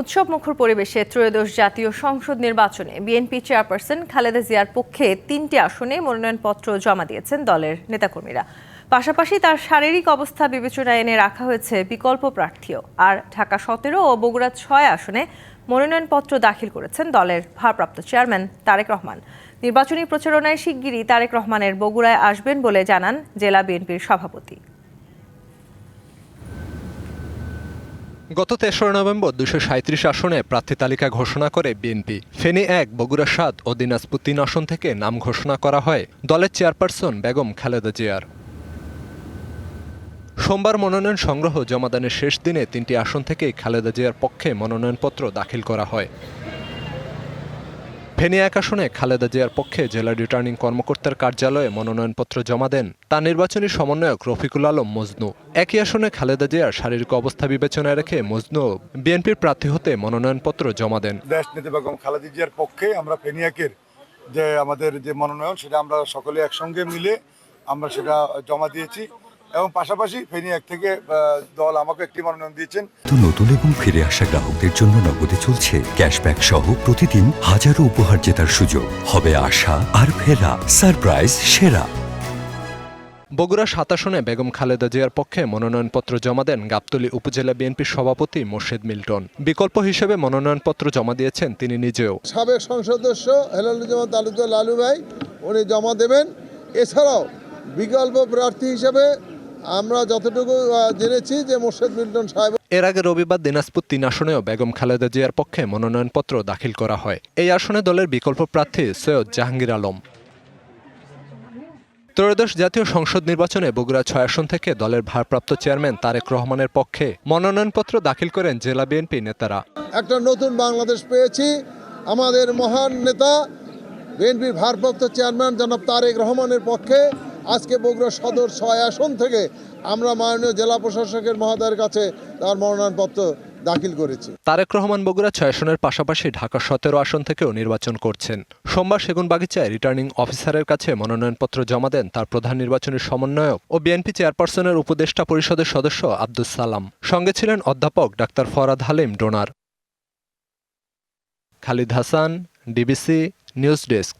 উৎসব মুখর পরিবেশে ত্রয়োদশ জাতীয় সংসদ নির্বাচনে বিএনপি চেয়ারপারসন খালেদা জিয়ার পক্ষে তিনটি আসনে মনোনয়নপত্র জমা দিয়েছেন দলের নেতাকর্মীরা। পাশাপাশি তার শারীরিক অবস্থা বিবেচনায় এনে রাখা হয়েছে বিকল্প প্রার্থীও। আর ঢাকা সতেরো ও বগুড়া ছয় আসনে মনোনয়নপত্র দাখিল করেছেন দলের ভারপ্রাপ্ত চেয়ারম্যান তারেক রহমান। নির্বাচনী প্রচারণায় শিগগিরই তারেক রহমানের বগুড়ায় আসবেন বলে জানান জেলা বিএনপির সভাপতি। গত তেসরা নভেম্বর দুশো সাঁত্রিশ আসনে প্রার্থী তালিকা ঘোষণা করে বিএনপি। ফেনী এক, বগুড়া সাত ও দিনাজপুর তিন আসন থেকে নাম ঘোষণা করা হয় দলের চেয়ারপারসন বেগম খালেদা জিয়ার। সোমবার মনোনয়ন সংগ্রহ জমাদানের শেষ দিনে তিনটি আসন থেকেই খালেদা জিয়ার পক্ষে মনোনয়নপত্র দাখিল করা হয়। ফেনী এক আসনে খালেদা জিয়ার পক্ষে জেলা রিটার্নিং কর্মকর্তার কার্যালয়ে মনোনয়নপত্র জমা দেন তার নির্বাচনী সমন্বয়ক রফিকুল আলম মজনু। একই আসনে খালেদা জিয়ার শারীরিক অবস্থা বিবেচনায় রেখে মজনু বিএনপির প্রার্থী হতে মনোনয়নপত্র জমা দেন। দেশ নেতা বেগম খালেদা জিয়ার পক্ষে আমরা ফেনিয়াকের যে আমাদের যে মনোনয়ন সেটা আমরা সকলে একসঙ্গে মিলে আমরা সেটা জমা দিয়েছি। এবং পাশাপাশি ফেনিয়াক থেকে দল আমাকে একটি মনোনয়ন দিয়েছেন। তো নতুন এবং ফিরে আসা গ্রাহকদের জন্য নগদে চলছে ক্যাশব্যাক সহ প্রতিদিন হাজারো উপহার জেতার সুযোগ। হবে আশা আর ফেরা সারপ্রাইজ সেরা। বগুড়া সাত আসনে বেগম খালেদা জিয়ার পক্ষে মনোনয়নপত্র জমা দেন গাবতলী উপজেলা বিএনপির সভাপতি মোর্শেদ মিল্টন। বিকল্প হিসেবে মনোনয়নপত্র জমা দিয়েছেন তিনি নিজেও। সাবেক সংসদ সদস্য হেলালুজ্জামান তালুকদার লালু ভাই উনি জমা দেবেন। এছাড়াও বিকল্প প্রার্থী হিসেবে আমরা যতটুকু জেনেছি যে মোর্শেদ মিল্টন সাহেব এর আগে রবিবার দিনাজপুর তিন আসনেও বেগম খালেদা জিয়ার পক্ষে মনোনয়নপত্র দাখিল করা হয়। এই আসনে দলের বিকল্প প্রার্থী সৈয়দ জাহাঙ্গীর আলম। ত্রয়োদশ জাতীয় সংসদ নির্বাচনে বগুড়া ছয় আসন থেকে দলের ভারপ্রাপ্ত চেয়ারম্যান তারেক রহমানের পক্ষে মনোনয়নপত্র দাখিল করেন জেলা বিএনপি নেতারা। একটা নতুন বাংলাদেশ পেয়েছি। আমাদের মহান নেতা বিএনপির ভারপ্রাপ্ত চেয়ারম্যান জনাব তারেক রহমানের পক্ষে আজকে বগুড়া সদর ছয় আসন থেকে আমরা মাননীয় জেলা প্রশাসকের মহোদয়ের কাছে তার মনোনয়নপত্র দাখিল করেছি। তারেক রহমান বগুড়া ছয় আসনের পাশাপাশি ঢাকা সতেরো আসন থেকেও নির্বাচন করছেন। সোমবার সেগুনবাগিচায় রিটার্নিং অফিসারের কাছে মনোনয়নপত্র জমা দেন তার প্রধান নির্বাচনী সমন্বয়ক ও বিএনপি চেয়ারপারসনের উপদেষ্টা পরিষদের সদস্য আব্দুস সালাম। সঙ্গে ছিলেন অধ্যাপক doctor Farhad Halim Donar. Khalid Hasan, DBC news desk.